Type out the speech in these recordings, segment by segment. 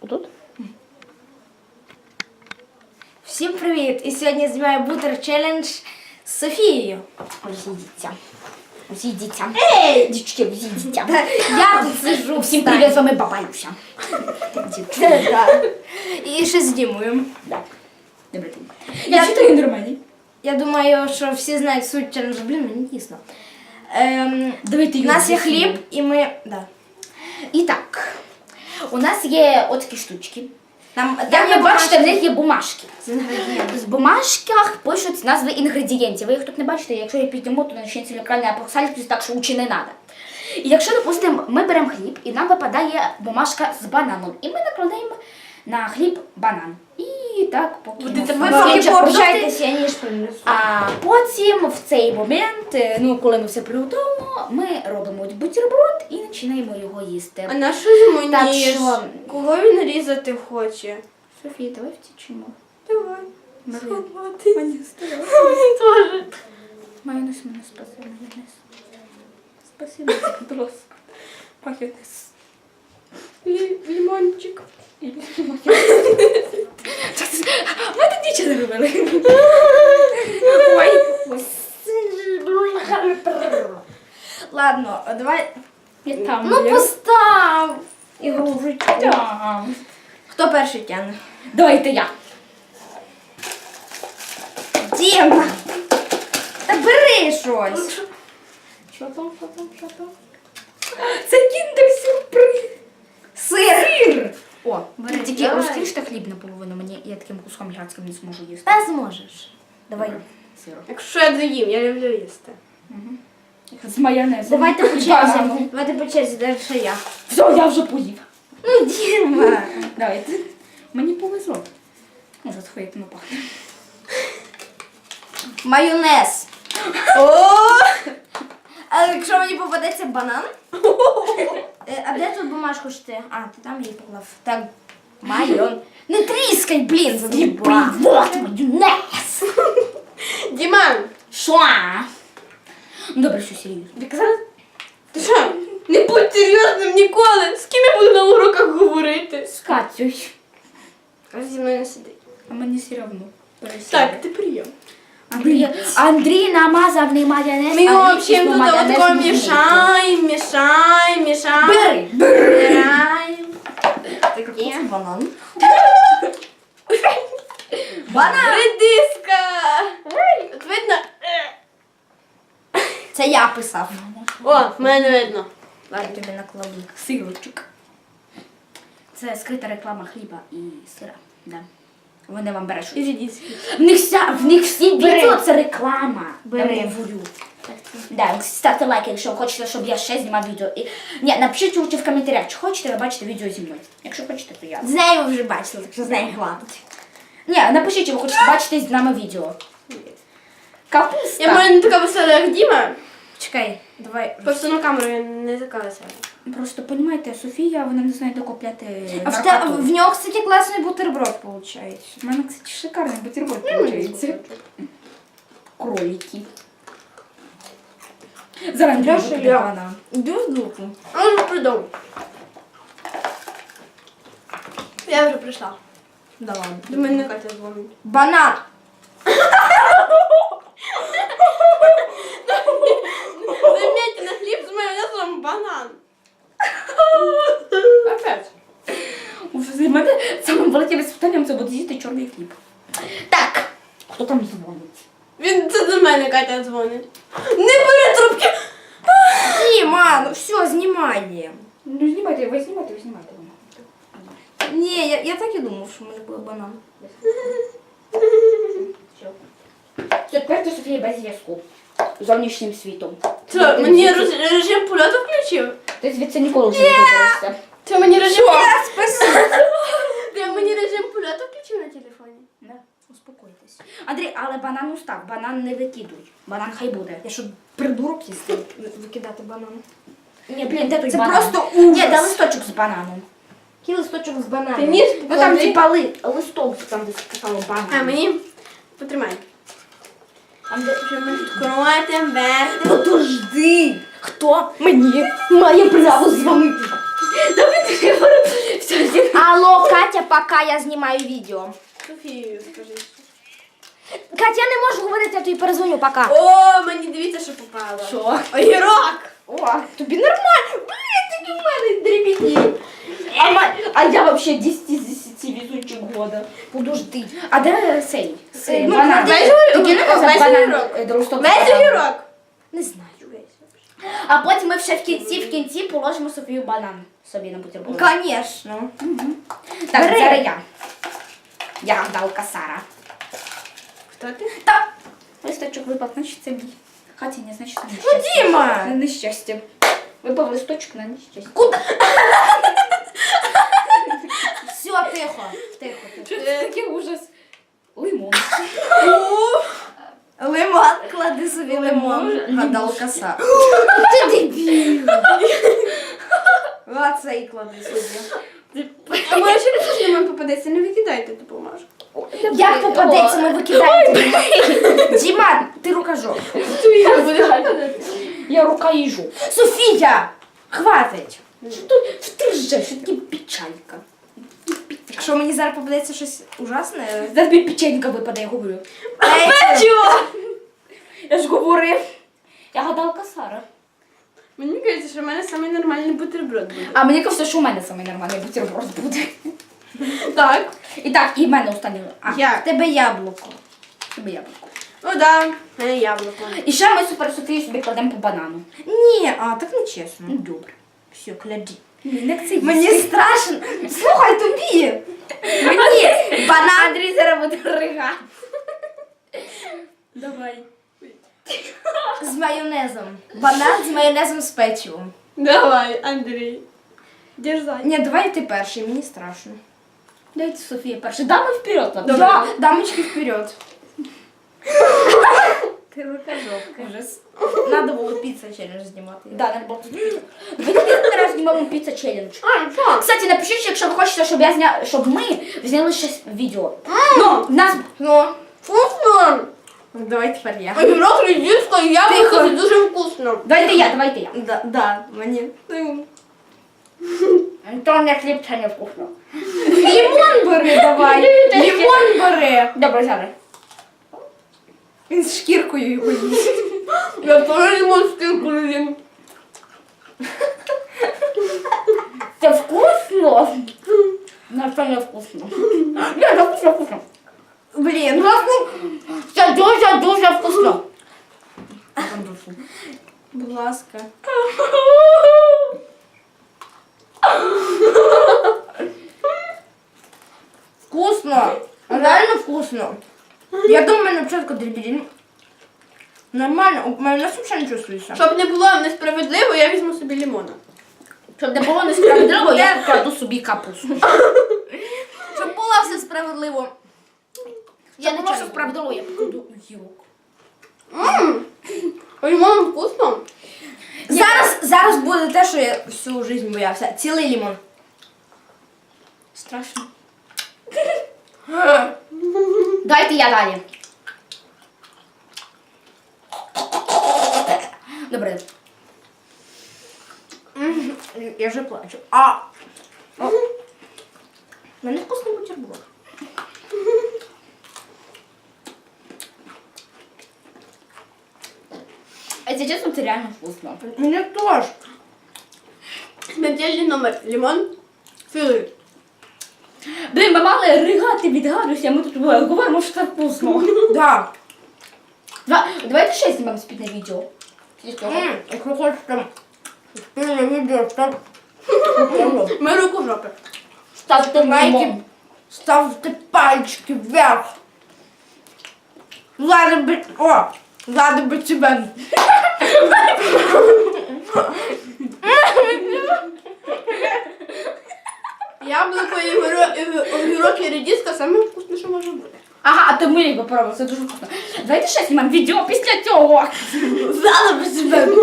Отут? Всім привіт! І сьогодні знімаю бутер челендж з Софією. Розійдіться. Розійдіться. Ей! Дічки, розійдіться. Я тут сижу. Всім привіт, з вами бабаюся. І ще з Дімою. Добрий день. Я- читаю нормальний. Я думаю, що всі знають суть челенджу. Блін, мені тісно. Ем, Давайте у нас є хліб, і ми. Да. І так. У нас є отакі штучки. Там, Як ви бачите, в них є бумажки. з бумажках пишуть назви інгредієнтів. Ви їх тут не бачите, якщо я підніму, то на цілі екрані так що учи не треба. І якщо, допустимо, ми беремо хліб і нам випадає бумажка з бананом, і ми накладаємо на хліб банан. І так поки Будете ми поки пообщайтеся, я ніж принесу. А потім в цей момент, е, ну коли ми все приготуємо, ми робимо бутерброд і починаємо його їсти. А на що йому Так ніж? що- Кого він різати хоче? Софія, давай втічимо. Давай. Сховати. Мені Мені теж. Майонез мене спаси, майонез. Спасибо, будь ласка. Майонез. Лі- Лімончик. Ми робили. Ой. Ладно, давай. Я там. Ну постав ігрушечку. Так. Хто перший тягне? Давайте я. Діма! Та бери щось. Що там, що там, що там? Це кіндер сюрприз. О, бери. Тільки Давай. розкриште хліб наполовину, мені я таким куском гігантським не зможу їсти. Та зможеш. Давай. Сиру. Якщо я доїм, я люблю їсти. З майонезом. Давайте по черзі. Давайте по черзі, далі я. Все, я вже поїв. Ну, Діма. Давайте. Мені повезло. Може, твоє не пахне. Майонез. О! А якщо мені попадеться банан? Е, А де тут бумажку ж ти? А, ти там її поклав. Так, майон. Не тріскай, блін, задовбала. Вот майонез. Діман! Що? Ну, добре, що серйозно. Ти казала? Ти що? Не будь серйозним ніколи! З ким я буду на уроках говорити? З Катюсь. Зі мною не сидить. А мені все одно. Так, ти прийом. Андрій, Андрій намазав не майонез, Ми Андрій в общем тут отако змінив. мішаємо, мішаємо, мішаємо. Бери. Збираємо. Ти какой банан? Банан! Редиска! От видно? Це я писав. О, в мене видно. Ладно, тобі накладу. Сирочок. Це скрита реклама хліба і сира. Да. Вони вам редиски. В них, вся, в них всі відео це реклама. Бери. Я говорю. Да, ставте лайк, якщо хочете, щоб я ще знімав відео. І... Ні, напишіть лучше в коментарях, чи хочете ви бачите відео зі мною. Якщо хочете, то я. З нею ви вже бачили, так що з нею гладить. Ні, напишіть, чи ви хочете бачити з нами відео. Капуста. Я може не така весела, як Діма. Чекай, давай. Просто на камеру я не така весела. Просто розумієте, Софія, вона не знає докупляти А в, те, в нього, кстати, класний бутерброд виходить. У мене, кстати, шикарний бутерброд виходить. Кролики. Зараз буде я. Іди в дупу. А ну придумав. Я вже прийшла. Да ладно. До мене Катя дзвонить. Банан. Замітьте на хліб з майонезом банан. Опять. Для мене самим великим питанням це буде з'їсти чорний хліб. Так, хто там дзвонить? Він це до мене Катя дзвонить. Не бери трубки. Діма, ну все, знімаємо. Ну знімайте, ви знімайте, ви знімайте. Ні, я, я так і думав, що в мене буде банан. Все. Тепер ти Софія без зв'язку з зовнішнім світом. Що, мені роз- режим польоту включив? Ти звідси ніколи вже не виберешся. Це мені режим... Я спасибо. Ти мені режим польоту включив на телефоні? Не, успокойтесь. Андрій, але банан устав, банан не викидуй. Банан хай буде. Я що, придурок їсти викидати банан? Ні, блін, де той Це банан? просто ужас. Ні, де листочок з бананом. Який листочок з Ти бананом? Ну там поклади. типа ли, листок, там де сказало банан. А мені? Потримай. Там, де- Що ми відкриваємо. Подожди. Хто мені має право дзвонити? Ти говорю, поки я знімаю відео. Софію, скажи. Катя, я не можу говорити, я тобі перезвоню поки. О, мені дивіться, що попало. Що? Огірок! О, тобі нормально. Блін, тобі в мене дрібні. А, ма- а я вообще 10 из 10 везунчик года. Подожди. А де цей? Цей Ну, банан. Ти огірок, кинув весь огірок. Не знаю. А потім ми ще в кінці, в кінці положимо Софію банан собі на бутерброд. Конечно. Так, Бери. зараз я. Я гадалка Сара. Хто ти? Та листочок випав, значить це мій. Хотя не значить на Ну, нещастя. Діма! На нещастя. Випав листочок на нещастя. Куда? Все, тихо. Тихо, тихо. Що це таке ужас? Лимон. Лимон, клади собі лимон. Гадалка са. Ти дебіл. А і клади собі. А може ще не що нам попадеться, не викидайте ту бумажку. Як попадеться, ми викидаємо. Діма, ти рукожоп. Я рука їжу. Софія, хватить. Що ти ржеш? Що таке печалька? Якщо мені зараз попадеться щось ужасне. За тобі печенька випаде, я говорю. Чого? Я ж говорив. Я гадалка Сара. Мені кажеться, що в мене самий нормальний бутерброд буде. А мені кажеться, що у мене самий нормальний бутерброд буде. Так. І так, і в мене останній. А, В тебе яблуко. тобі яблуко. О, да. в мене яблуко. І ще ми супер Софію собі кладемо по банану. Ні, а так не чесно. Ну, добре. Все. Як це Мені страшно. Слухай тобі. Мені банан. Андрій зараз буде ригати. Давай. З майонезом. Банан з майонезом з печивом. Давай, Андрій. Дерзай. Ні, давай ти перший, мені страшно. Дайте Софія перше. Дами вперед. вообще. Да, дамочки вперед. Ти рукожопка. Ужас. Надо було піца челлендж знімати. Да, надо було. Давайте раз знімемо піца челендж. Кстати, напишіть, якщо ви хочете, щоб я зня... щоб ми зняли щось відео. Ну, в нас Ну, Вкусно! давай тепер я. Огірок, редиска і яблуко, Тихо. це дуже вкусно. давайте я, давайте я. Да, да, мені. То не хліб це не вкусно. Лімон бери давай. Лімон бери. Добре, зараз. Він з шкіркою його їсть. Я теж лимон скинку їм. Це вкусно. На це не вкусно. Ні, це вкусно, вкусно. Блін. Це дуже, дуже вкусно. Будь ласка. Вкусно. Реально вкусно. Я думаю, мене чітко дрібідін. Нормально, у мене нас взагалі не чувствується. Щоб не було несправедливо, я візьму собі лимона. Щоб не було несправедливо, я покладу собі капусту. Щоб було все справедливо. Не просто справедливо, я покладу гілок. Ммм, лимон вкусно. Зараз, зараз буде те, що я всю життя боявся. Цілий лімон. Страшно. Дайте я далі. Добре. Я вже плачу. А! Мене вкусний бутерброд. А если честно, это реально вкусно. Мені теж. Смертельний номер. Лимон. Фили. Блин, ми мали ригати від гадусі, а ми тут говоримо, що це вкусно. Да. Два- Давайте ще знімемо спільне відео. Після цього. М, Якщо хочеш там спільне відео, Ми руку жопи. Ставте лайки, лайки. ставте пальчики вверх. Ладно. О! Ладно тебе. Яблуко і огірок, і редиска саме вкусне, що може бути. Ага, а то ми його попробуємо, це дуже вкусно. Давайте ще знімемо відео після цього. Би тебе.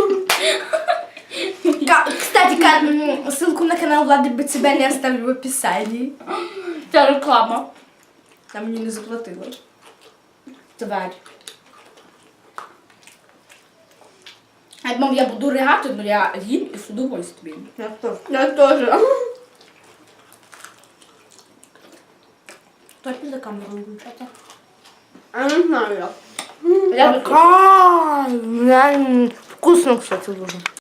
Кстати, ка- ссылку на канал Влады БЦБ не оставлю в описании. Це реклама. Там мені не заплатили. Тварь. Я думав, я буду ригати, але я їм і з удовольствием. Я теж. Я теж. Хто за камеру виключати? Я не знаю як. Я Така, вкусно, кстати, дуже.